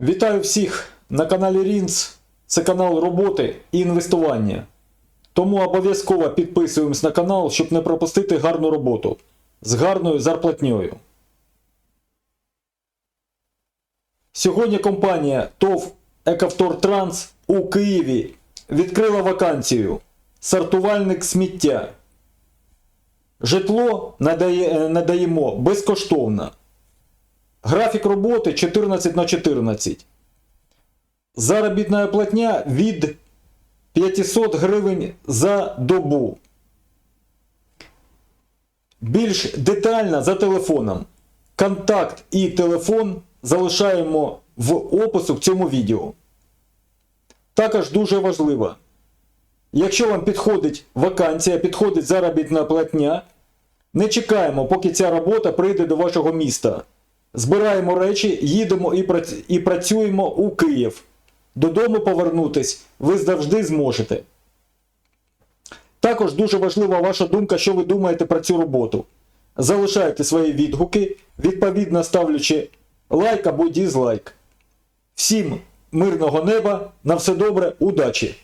Вітаю всіх на каналі Рінц. Це канал роботи і інвестування. Тому обов'язково підписуємось на канал, щоб не пропустити гарну роботу з гарною зарплатньою. Сьогодні компанія ТОВ Екавтортранс у Києві відкрила вакансію Сортувальник сміття. Житло надає, е, надаємо безкоштовно. Графік роботи 14 на 14. Заробітна платня від 500 гривень за добу. Більш детально за телефоном. Контакт і телефон залишаємо в опису в цьому відео. Також дуже важливо. Якщо вам підходить вакансія, підходить заробітна платня, не чекаємо, поки ця робота прийде до вашого міста. Збираємо речі, їдемо і, прац... і працюємо у Київ. Додому повернутись ви завжди зможете. Також дуже важлива ваша думка, що ви думаєте про цю роботу. Залишайте свої відгуки, відповідно ставлячи лайк або дізлайк. Всім мирного неба, на все добре, удачі!